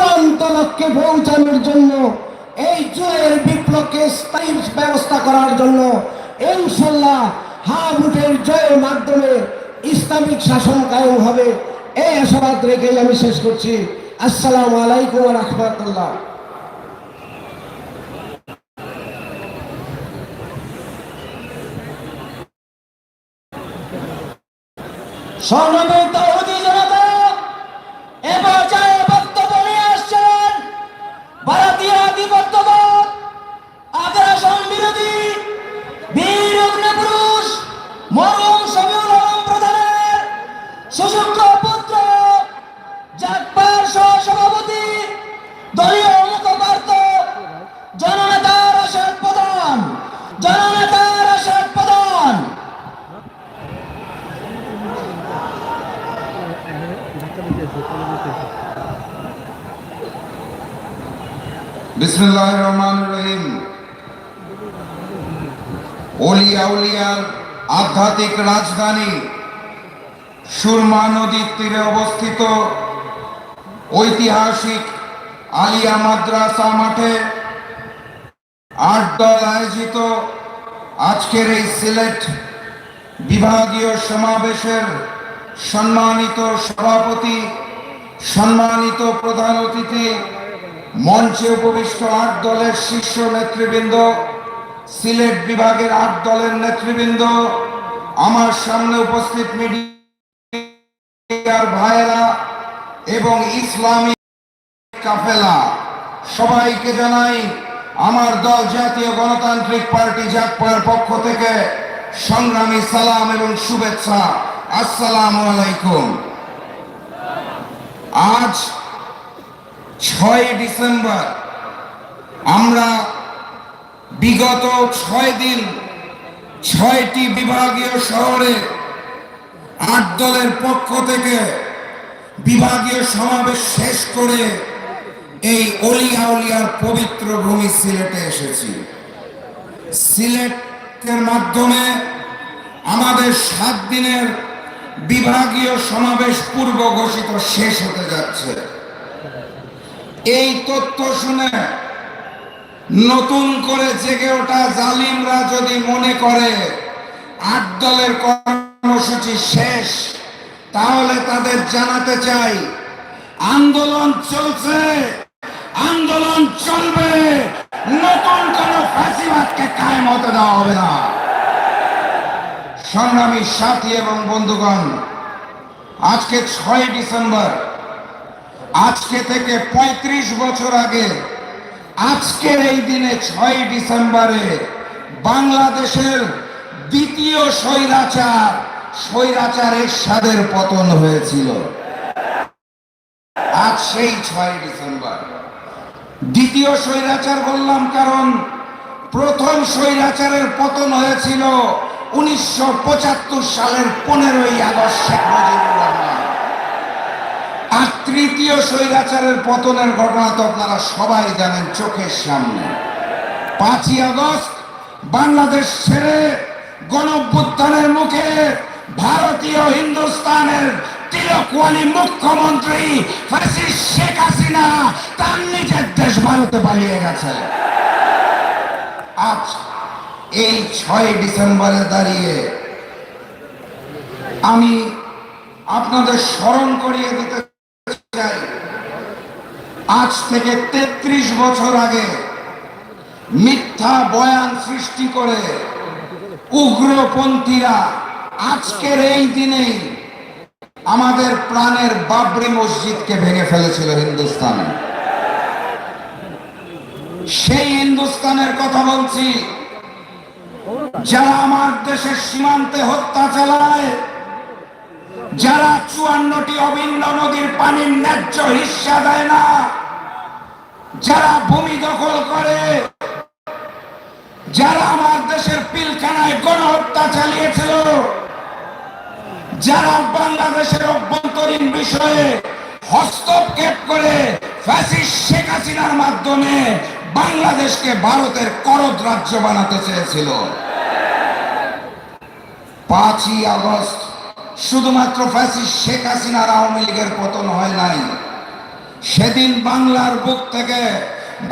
চূড়ান্ত লক্ষ্যে পৌঁছানোর জন্য, এই জুয়ের বিপ্লবকে স্থায়ী ব্যবস্থা করার জন্য ইনশাল্লাহ হা ভোটের জয়ের মাধ্যমে ইসলামিক শাসন কায়েম হবে। এই আশাবাদ রেখেই আমি শেষ করছি। আসসালামু আলাইকুম রহমতুল্লাহ। সংগ্রামিত বিসমুল্লাহ রহমান রহিম। ওলিয়া উলিয়ার আধ্যাত্মিক রাজধানী সুরমা নদীর তীরে অবস্থিত ঐতিহাসিক আলিয়া মাদ্রাসা মাঠে আট দল আয়োজিত আজকের এই সিলেট বিভাগীয় সমাবেশের সম্মানিত সভাপতি সম্মানিত প্রধান অতিথি, মঞ্চে উপবিষ্ট আট দলের শীর্ষ নেতৃবৃন্দ, সিলেট বিভাগের আট দলের নেতৃবৃন্দ, আমার সামনে উপস্থিত মিডিয়ার ভাইয়েরা এবং ইসলামী কাফেলা, সবাইকে জানাই আমার দল জাতীয় গণতান্ত্রিক পার্টি জাকপার পক্ষ থেকে সংগ্রামী সালাম এবং শুভেচ্ছা। আসসালামু আলাইকুম। আজ ছয় ডিসেম্বর। আমরা বিগত ছয় দিন ছয়টি বিভাগীয় শহরে আট দলের পক্ষ থেকে বিভাগীয় সমাবেশ শেষ করে এই অলিয়া উলিয়ার পবিত্র ভূমি সিলেটে এসেছি। সিলেটের মাধ্যমে আমাদের সাত দিনের বিভাগীয় সমাবেশ পূর্ব ঘোষিত শেষ হতে যাচ্ছে। এই তথ্য শুনে নতুন করে জেগে ওঠা জালিমরা যদি মনে করে আট দলের কর্মসূচি শেষ, তাহলে তাদের জানাতে চাই, আন্দোলন চলছে, আন্দোলন চলবে, নতুন কোন ফাঁসিবাদকে কায়েম হতে দেওয়া হবে না। সংগ্রামী সাথী এবং বন্ধুগণ, আজকে ছয় ডিসেম্বর। আজকে থেকে ৩৫ বছর আগে, আজকের এই দিনে ছয় ডিসেম্বরে বাংলাদেশের দ্বিতীয় স্বৈরাচার স্বৈরাচারের স্বাদের পতন হয়েছিল। আজ সেই ছয় ডিসেম্বর। দ্বিতীয় স্বৈরাচার বললাম কারণ প্রথম স্বৈরাচারের পতন হয়েছিল উনিশশো পঁচাত্তর সালের পনেরোই আগস্ট শেখ মুজিবুর রহমান। আর তৃতীয় স্বৈরাচারের পতনের ঘটনা তো আপনারা সবাই জানেন চোখের সামনে। পাঁচই আগস্ট বাংলাদেশ ছেড়ে গণভ্যুত্থানের মুখে ভারতীয় হিন্দুস্তানের তিলকওয়ালি মুখ্যমন্ত্রী ফ্যাসিস্ট শেখ হাসিনা তার নিজের দেশ ভারতে পালিয়ে গেছে। আজ এই ছয় ডিসেম্বরে দাঁড়িয়ে আমি আপনাদের স্মরণ করিয়ে দিতে চাই। আজ থেকে ৩৩ বছর আগে মিথ্যা বয়ান সৃষ্টি করে উগ্রপন্থীরা আজকের এই দিনেই আমাদের প্রাণের বাবরি মসজিদকে ভেঙে ফেলেছিল হিন্দুস্তানে। সেই হিন্দুস্তানের কথা বলছি। যারা আমার দেশের সীমান্তে হত্যা চালায়, যারা চুয়ান্নটি অভিন্ন নদীর পানির ন্যায্য হিস্সা দেয় না, যারা ভূমি দখল করে, যারা আমার দেশের পিলখানায় গণহত্যা চালিয়েছিল, যারা বাংলাদেশের অভ্যন্তরীণ বিষয়ে হস্তক্ষেপ করে ফ্যাসিস্ট শেখ হাসিনার মাধ্যমে বাংলাদেশকে ভারতের করদ রাজ্য বানাতে চেয়েছিল। পাঁচই আগস্ট শুধুমাত্র ফ্যাসিস্ট শেখ হাসিনার আওয়ামী লীগের পতন হয় নাই। সেদিন বাংলার বুক থেকে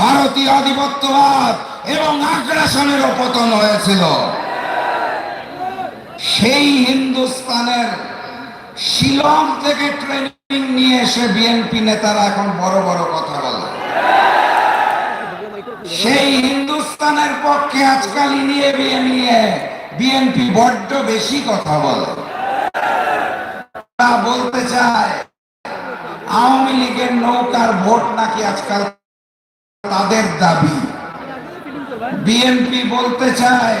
ভারতীয় আধিপত্যবাদ এবং আগ্রাসনেরও পতন হয়েছিল। সেই হিন্দুস্তানের শিলং থেকে ট্রেনিং নিয়ে এসে বিএনপি নেতারা এখন বড় বড় কথা বলে। সেই হিন্দুস্তানের পক্ষে আজকাল নিয়ে বিয়ে নিয়ে বিএনপি বড্ড বেশি কথা বলে। তারা বলতে চায়, আওয়ামী লীগের নৌকার ভোট নাকি আজকাল তাদের দাবি? বিএনপি বলতে চায়,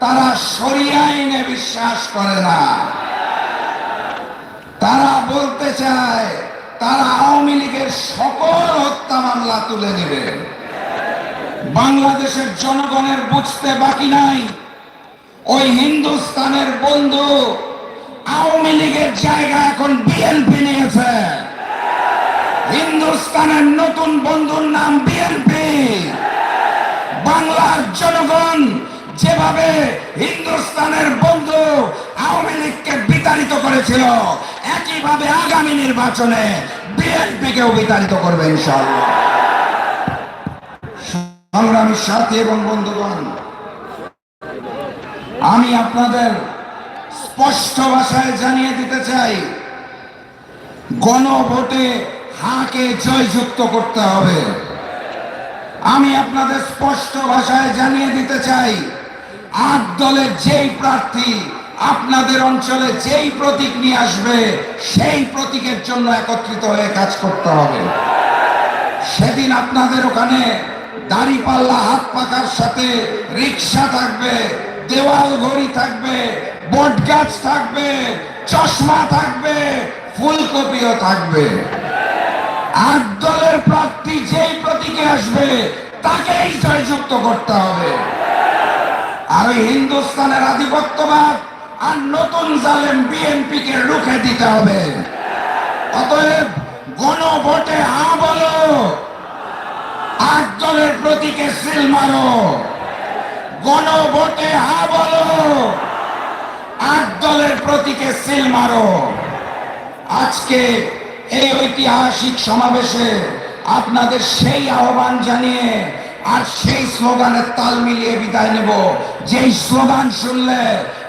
তারা সরিয়া আইনে বিশ্বাস করে না। তারা বলতে চায়, তারা আওয়ামী লীগের সকল হত্যা মামলা তুলে নেবে। বাংলাদেশের জনগণের বুঝতে বাকি নাই। ওই হিন্দুস্তানের বন্ধু আওয়ামী লীগের জায়গা এখন বিএনপি নিয়েছে। হিন্দুস্তানের নতুন বন্ধুর নাম বিএনপি বাংলার জনগণ যেভাবে হিন্দুস্তানের বন্ধু আওয়ামী লীগকে বিতাড়িত করেছিল, একইভাবে আগামী নির্বাচনে বিএনপিকেও বিতাড়িত করবে ইনশাআল্লাহ। সংগ্রামী সাথী এবং বন্ধুগণ আমি আপনাদের স্পষ্ট ভাষায় জানিয়ে দিতে চাই, গণভোটে হাকে জয়যুক্ত করতে হবে। আমি আপনাদের স্পষ্ট ভাষায় জানিয়ে দিতে চাই, আট দলের যেই প্রার্থী আপনাদের অঞ্চলে যেই প্রতীক নিয়ে আসবে, সেই প্রতীকের জন্য একত্রিত হয়ে কাজ করতে হবে। সেদিন আপনাদের ওখানে দাড়িপাল্লা হাত পাকার সাথে রিক্সা থাকবে দেওয়াল ঘড়ি থাকবে, বট গাছ থাকবে, চশমা থাকবে, ফুলকপিও থাকবে। আট দলের প্রার্থী যেই প্রতীকে আসবে, তাকেই জয়যুক্ত করতে হবে। আর হিন্দুস্তানের আধিপত্যবাদ আর নতুন জালেম বিএনপি কে রুখে দিতে হবে। অতএব গণভোটে হা বলো, আট দলের প্রতীকে সিল মারো। গণভোটে হা বলো আট দলের প্রতীকে সিল মারো। আজকে এই ঐতিহাসিক সমাবেশে আপনাদের সেই আহ্বান জানিয়ে আর সেই স্লোগানের তাল মিলিয়ে বিদায় নেব। যেই স্লোগান শুনলে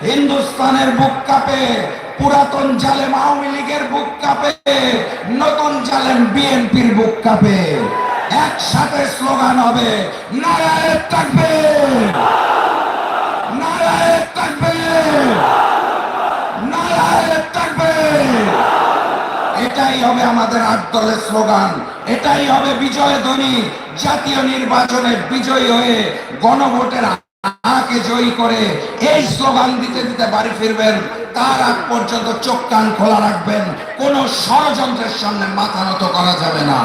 হিন্দুস্তানের বুক কাঁপে, পুরাতন জালেম আওয়ামী লীগের বুক কাঁপে, নতুন জালেম বিএনপির বুক কাঁপে। একসাথে স্লোগান হবে, নারায়ণ থাকবে। এটাই হবে আমাদের আট দলের স্লোগান। এটাই হবে বিজয় ধ্বনি। জাতীয় নির্বাচনে বিজয়ী হয়ে গণভোটের আকে জয়ী করে এই স্লোগান দিতে দিতে বাড়ি ফিরবেন। তার আগ পর্যন্ত চোখ কান খোলা রাখবেন। কোন ষড়যন্ত্রের সামনে মাথা নত করা যাবে না।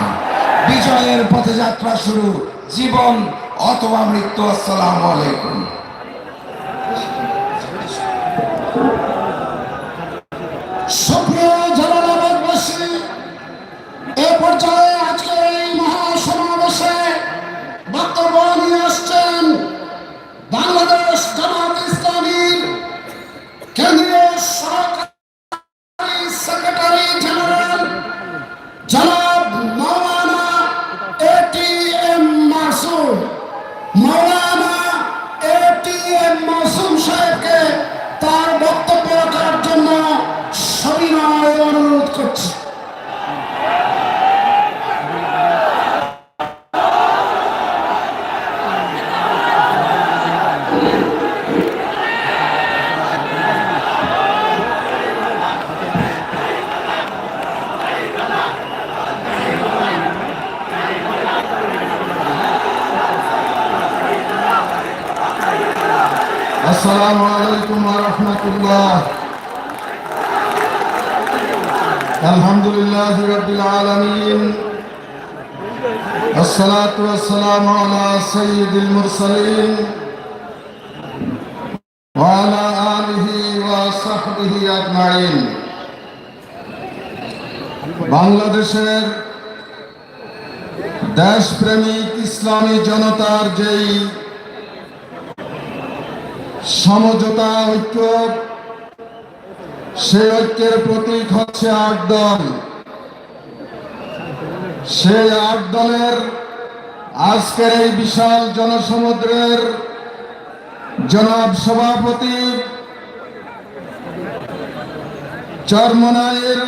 বিজয়ের পথে যাত্রা শুরু। জীবন অথবা মৃত্যু। আসসালামু আলাইকুম। السلام عليكم ورحمة الله الحمد لله رب العالمين الصلاة والسلام على سيد المرسلين وعلى آله وصحبه أجمعين বাংলাদেশের দেশপ্রেমিক ইসলামী জনতার যেই সমঝোতা ঐক্য। সেই ঐক্যের প্রতীক হচ্ছে আট দল। সেই আট দলের আজকের এই বিশাল জনসমুদ্রের জনাব সভাপতি চরমনাইয়ের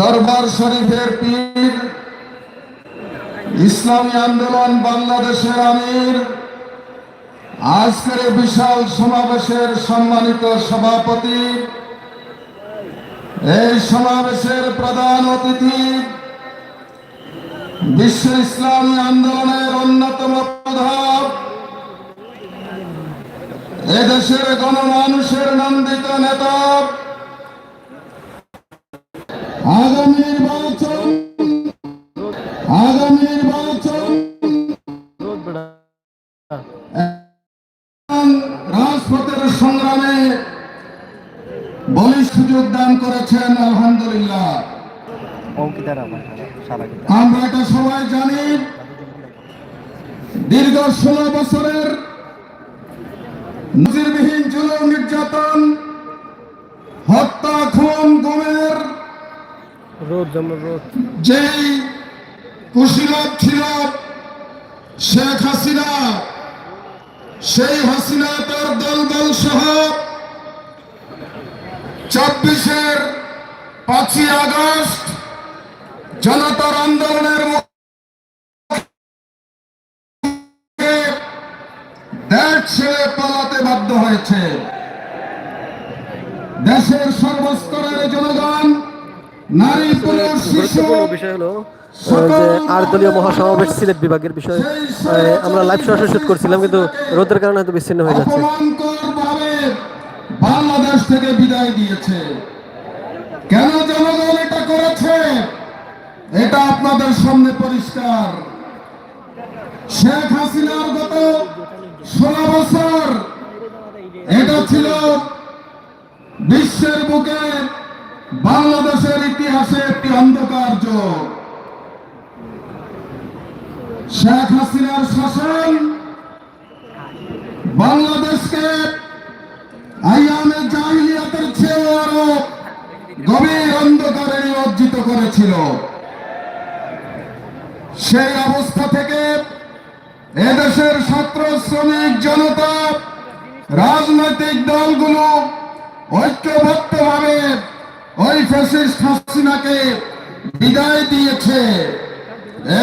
দরবার শরীফের পীর, ইসলামী আন্দোলন বাংলাদেশের আমির আজকের বিশাল সমাবেশের সম্মানিত সভাপতি, এই সমাবেশের প্রধান অতিথি বিশ্ব ইসলামী আন্দোলনের অন্যতম প্রধান, এদেশের গণমানুষের নন্দিত নেতা, আগামী আমার এটা সবাই জানি দীর্ঘ ষোলো বছরের নজিরবিহীন জুলুম নির্যাতন হত্যা খুন গুমের রোদ যেই কুশীলভ ছিল শেখ হাসিনা সেই হাসিনা তার দল দল সহ চব্বিশের পাঁচই আগস্ট জনতার আন্দোলনের দেশ ছেড়ে পালাতে বাধ্য হয়েছে। দেশের সর্বস্তরের জনগণ নারী পুরুষ শিশু আর দলীয় মহাসমাবেশ সিলেট বিভাগের বিষয়ে আমরা লাইভ সরাসরি শুট করছিলাম কিন্তু রোদের কারণে হয়তো বিচ্ছিন্ন হয়ে যাচ্ছে। বাংলাদেশ থেকে বিদায় দিয়েছে। কেন জনগণ এটা করেছে? এটা আপনাদের সামনে পরিষ্কার। শেখ হাসিনার গত ষোলো বছর এটা ছিল বিশ্বের বুকে বাংলাদেশের ইতিহাসে একটি অন্ধকার যুগ। শেখ হাসিনার শাসন বাংলাদেশকে আইয়ামে জাহিলিয়াতের চেয়েও আরও গভীর অন্ধকারে নিমজ্জিত করেছিল। সেই অবস্থা থেকে এদেশের ছাত্র শ্রমিক জনতা, রাজনৈতিক দলগুলো ঐক্যবদ্ধভাবে ওই ফ্যাসিস্ট হাসিনাকে বিদায় দিয়েছে।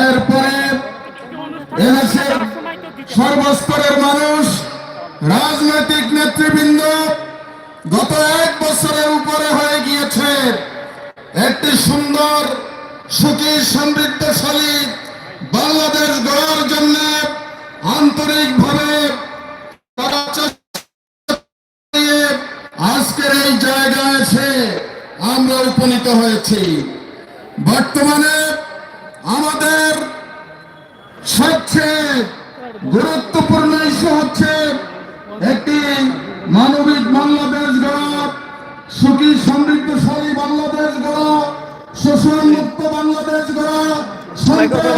এরপরে এদেশের সর্বস্তরের মানুষ, রাজনৈতিক নেতৃবৃন্দ গত এক বছরের উপরে হয়ে গিয়েছে। একটি সুন্দর, সুখী, সমৃদ্ধশালী বাংলাদেশ গড়ার জন্য আন্তরিকভাবে আজকের এই জায়গায় এসে আমরা উপনীত হয়েছি। বর্তমানে আমাদের সবচেয়ে গুরুত্বপূর্ণ ইস্যু হচ্ছে একটি মানবিক বাংলাদেশ গড়া, সুখী, সমৃদ্ধশালী বাংলাদেশ গড়া, শোষণ মুক্ত বাংলাদেশ গড়া সন্ত্রাস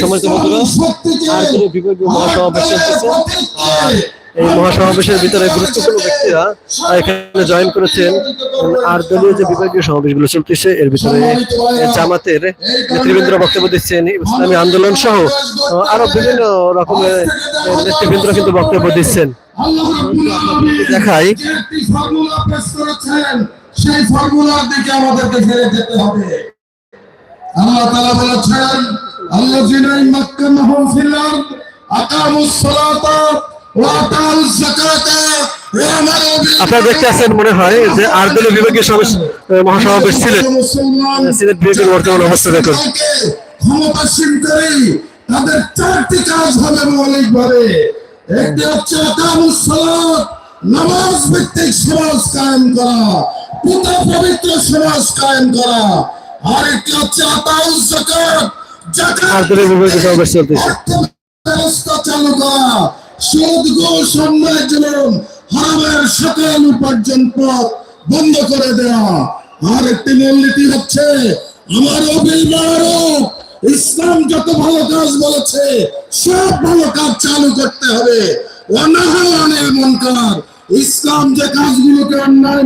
সময় বন্ধুরা, আর কোনো বিভাগীয় মহাসমাবেশ চলতেছে। আর এই মহাসমাবেশের ভিতরে গুরুত্বপূর্ণ ব্যক্তিরা এখানে জয়েন করেছেন আর দলীয় যে বিভাগীয় সমাবেশগুলো চলতেছে এর ভিতরে জামাতের নেতৃবৃন্দ বক্তব্য দিচ্ছেন ইসলামী আন্দোলন সহ আরও বিভিন্ন রকমের নেতৃবৃন্দ কিন্তু বক্তব্য দিচ্ছেন। দেখাই। সেই ফর্মুলার দিকে আমাদেরকে ফিরে যেতে হবে। আল্লাহ তাআলা বলেছেন আপনারা দেখতে আছেন মনে হয় যে আর দলীয় বিভাগীয় সমাবেশ মহাসমাবেশ মুসলমান সিলেট বিভাগের বর্তমান অবস্থা দেখুন। ক্ষমতাসীন করে তাদের চারটি কাজ হবে মৌলিক ভাবে একটি হচ্ছে নামাজ ভিত্তিক সমাজ কায়েম করা পিতা পবিত্র সমাজ কায়েম করা। আর একটি হচ্ছে যাকাত জাকাত বন্ধ করে দেওয়া আর একটি মূলনীতি হচ্ছে, আমার অভিভাবক ইসলাম যত ভালো কাজ বলেছে, সব ভালো কাজ চালু করতে হবে। অনাহার অনিল মনকার ইসলাম যে কাজগুলোকে অন্যায়